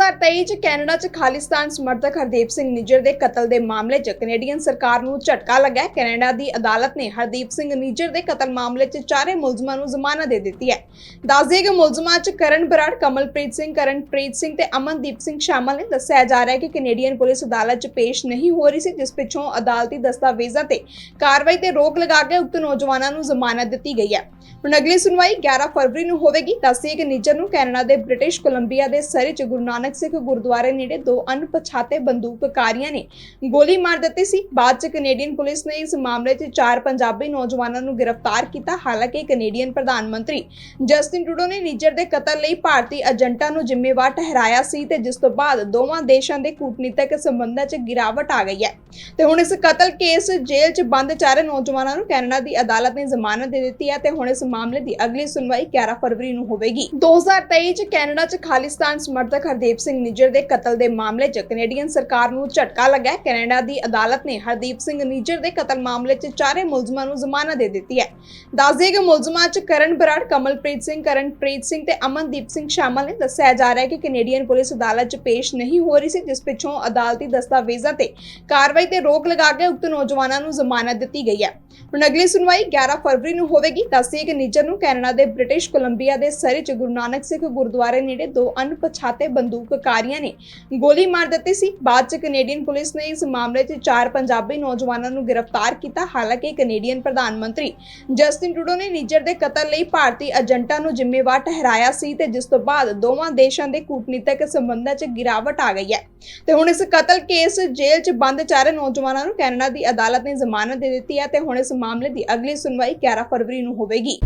2023 ਚ ਕੈਨੇਡਾ ਚ ਖਾਲਿਸਤਾਨ ਸਮਰਥਕ ਹਰਦੀਪ ਸਿੰਘ ਨਿੱਜਰ ਦੇ ਕਤਲ ਦੇ ਮਾਮਲੇ 'ਚ ਕੈਨੇਡੀਅਨ ਸਰਕਾਰ ਨੂੰ ਝਟਕਾ ਲੱਗਾ ਹੈ ਕੈਨੇਡਾ ਦੀ ਅਦਾਲਤ ਨੇ ਹਰਦੀਪ ਸਿੰਘ ਨਿੱਜਰ ਦੇ ਕਤਲ ਮਾਮਲੇ 'ਚ ਚਾਰੇ ਮੁਲਜ਼ਮਾਂ ਨੂੰ ਜ਼ਮਾਨਤ ਦੇ ਦਿੱਤੀ ਹੈ। ਦੱਸਦੇ ਕਿ ਮੁਲਜ਼ਮਾਂ 'ਚ ਕਰਨ ਬਰਾੜ, ਕਮਲਪ੍ਰੀਤ ਸਿੰਘ, ਕਰਨਪ੍ਰੀਤ ਸਿੰਘ ਤੇ ਅਮਨਦੀਪ ਸਿੰਘ ਸ਼ਾਮਲ ਨੇ। ਦੱਸਿਆ ਜਾ ਰਿਹਾ ਹੈ ਕਿ ਕੈਨੇਡੀਅਨ ਪੁਲਿਸ ਅਦਾਲਤ 'ਚ ਪੇਸ਼ ਨਹੀਂ ਹੋ ਰਹੀ ਸੀ, ਜਿਸ ਪਿੱਛੋਂ ਅਦਾਲਤੀ ਦਸਤਾਵੇਜ਼ਾਂ ਤੇ ਕਾਰਵਾਈ ਤੇ ਰੋਕ ਲਗਾ ਕੇ ਉਕਤ ਨੌਜਵਾਨਾਂ ਨੂੰ ਜ਼ਮਾਨਤ ਦਿੱਤੀ ਗਈ ਹੈ। ਹੁਣ ਅਗਲੀ ਸੁਣਵਾਈ 11 ਫਰਵਰੀ ਨੂੰ ਹੋਵੇਗੀ। ਦੱਸਿਏ ਕਿ ਨਿੱਜਰ ਨੂੰ ਕੈਨੇਡਾ ਦੇ ਬ੍ਰਿਟਿਸ਼ ਕੋਲੰਬੀਆ ਦੇ ਸਰੀ ਚ ਗੁਰੂ ਨਾਨਕ ਸਿੱਖ ਗੁਰਦੁਆਰੇ ਨੇੜੇ ਦੋ ਅਣਪਛਾਤੇ ਬੰਦੂਕਕਾਰੀਆਂ ਨੇ ਗੋਲੀ ਮਾਰ ਦਿੱਤੀ ਸੀ। ਬਾਅਦ ਚ ਕੈਨੇਡੀਅਨ ਪੁਲਿਸ ਨੇ ਇਸ ਮਾਮਲੇ 'ਚ ਚਾਰ ਪੰਜਾਬੀ ਨੌਜਵਾਨਾਂ ਨੂੰ ਗ੍ਰਿਫਤਾਰ ਕੀਤਾ। ਹਾਲਾਂਕਿ ਕੈਨੇਡੀਅਨ ਪ੍ਰਧਾਨ ਮੰਤਰੀ ਜਸਟਿਨ ਟਰੂਡੋ ਨੇ ਨਿੱਜਰ ਦੇ ਕਤਲ ਲਈ ਭਾਰਤੀ ਏਜੰਟਾਂ ਨੂੰ ਜ਼ਿੰਮੇਵਾਰ ਠਹਿਰਾਇਆ ਸੀ ਤੇ ਜਿਸ ਤੋਂ ਬਾਅਦ ਦੋਵਾਂ ਦੇਸ਼ਾਂ ਦੇ ਕੂਟਨੀਤਿਕ ਸੰਬੰਧਾਂ 'ਚ ਗਿਰਾਵਟ ਆ ਗਈ ਹੈ। ਤੇ ਹੁਣ ਇਸ ਕਤਲ ਕੇਸ ਜੇਲ੍ਹ 'ਚ ਬੰਦ ਚਾਰੇ ਨੌਜਵਾਨਾਂ ਨੂੰ ਕੈਨੇਡਾ ਦੀ ਅਦਾਲਤ ਨੇ ਜ਼ਮਾਨਤ ਦੇ ਦਿੱਤੀ ਹੈ ਤੇ ਹੁਣ ਇਸ ਮਾਮਲੇ ਦੀ ਅਗਲੀ ਸੁਣਵਾਈ 11 ਫਰਵਰੀ ਨੂੰ ਹੋਵੇਗੀ। 2023 'ਚ ਕੈਨੇਡਾ 'ਚ ਖਾਲਿਸਤਾਨ ਸਮਰਥਕ ਹਰਦੀਪ ਸਿੰਘ ਨਿੱਜਰ ਦੇ ਕਤਲ ਦੇ ਮਾਮਲੇ 'ਚ ਕੈਨੇਡੀਅਨ ਸਰਕਾਰ ਨੂੰ ਝਟਕਾ ਲੱਗਾ ਹੈ। ਕੈਨੇਡਾ ਦੀ ਅਦਾਲਤ ਨੇ ਹਰਦੀਪ ਸਿੰਘ ਨਿੱਜਰ ਦੇ ਕਤਲ ਮਾਮਲੇ 'ਚ ਚਾਰੇ ਮੁਲਜ਼ਮਾਂ ਨੂੰ ਜ਼ਮਾਨਤ ਦੇ ਦਿੱਤੀ ਹੈ। ਦੱਸਦੇ ਕਿ ਮੁਲਜ਼ਮਾਂ 'ਚ ਕਰਨ ਬਰਾੜ, ਕਮਲਪ੍ਰੀਤ ਸਿੰਘ, ਕਰਨਪ੍ਰੀਤ ਸਿੰਘ ਤੇ ਅਮਨਦੀਪ ਸਿੰਘ ਸ਼ਾਮਲ ਨੇ। ਦੱਸਿਆ ਜਾ ਰਿਹਾ ਹੈ ਕਿ ਕੈਨੇਡੀਅਨ ਪੁਲਿਸ ਅਦਾਲਤ 'ਚ ਪੇਸ਼ ਨਹੀਂ ਹੋ ਰਹੀ ਸੀ, ਜਿਸ ਪਿੱਛੋਂ ਅਦਾਲਤੀ ਦਸਤਾਵੇਜ਼ਾਂ ਤੇ ਕਾਰਵਾਈ ਤੇ ਰੋਕ ਲਗਾ ਕੇ ਉਕਤ ਨੌਜਵਾਨਾਂ ਨੂੰ ਜ਼ਮਾਨਤ ਦਿੱਤੀ ਗਈ ਹੈ। ਹੁਣ ਅਗਲੀ ਸੁਣਵਾਈ 11 ਫਰਵਰੀ ਨੂੰ ਹੋਵੇਗੀ। ਦੱਸਿਏ ਕਿ ਨਿੱਜਰ ਨੂੰ ਕੈਨੇਡਾ ਦੇ ਬ੍ਰਿਟਿਸ਼ ਕੋਲੰਬੀਆ ਦੇ ਸਰੀ ਚ ਗੁਰੂ ਨਾਨਕ ਸਿੱਖ ਗੁਰਦੁਆਰੇ ਨੇੜੇ ਦੋ ਅਣਪਛਾਤੇ ਬੰਦੂਕਕਾਰੀਆਂ ਨੇ। ਗੋਲੀ ਮਾਰ ਦਿੱਤੀ ਸੀ। ਬਾਅਦ ਚ ਕੈਨੇਡੀਅਨ ਪੁਲਿਸ ਨੇ ਇਸ ਮਾਮਲੇ 'ਚ ਚਾਰ ਪੰਜਾਬੀ ਨੌਜਵਾਨਾਂ ਨੂੰ ਗ੍ਰਿਫਤਾਰ ਕੀਤਾ। ਹਾਲਾਂਕਿ ਕੈਨੇਡੀਅਨ ਪ੍ਰਧਾਨ ਮੰਤਰੀ ਜਸਟਿਨ ਟਰੂਡੋ ਨੇ ਨਿੱਜਰ ਦੇ ਕਤਲ ਲਈ ਭਾਰਤੀ ਏਜੰਟਾਂ ਨੂੰ ਜ਼ਿੰਮੇਵਾਰ ਠਹਿਰਾਇਆ ਸੀ ਤੇ ਜਿਸ ਤੋਂ ਬਾਅਦ ਦੋਵਾਂ ਦੇਸ਼ਾਂ ਦੇ ਕੂਟਨੀਤਿਕ ਸੰਬੰਧਾਂ 'ਚ ਗਿਰਾਵਟ ਆ ਗਈ ਹੈ। ਤੇ ਹੁਣ ਇਸ ਕਤਲ ਕੇਸ ਜੇਲ੍ਹ 'ਚ ਬੰਦ ਚਾਰੇ ਨੌਜਵਾਨਾਂ ਨੂੰ ਕੈਨੇਡਾ ਦੀ ਅਦਾਲਤ ਨੇ ਜ਼ਮਾਨਤ ਦੇ ਦਿੱਤੀ ਹੈ ਤੇ ਹੁਣ ਇਸ ਮਾਮਲੇ ਦੀ ਅਗਲੀ ਸੁਣਵਾਈ 11 ਫਰਵਰੀ ਨੂੰ ਹੋਵੇਗੀ।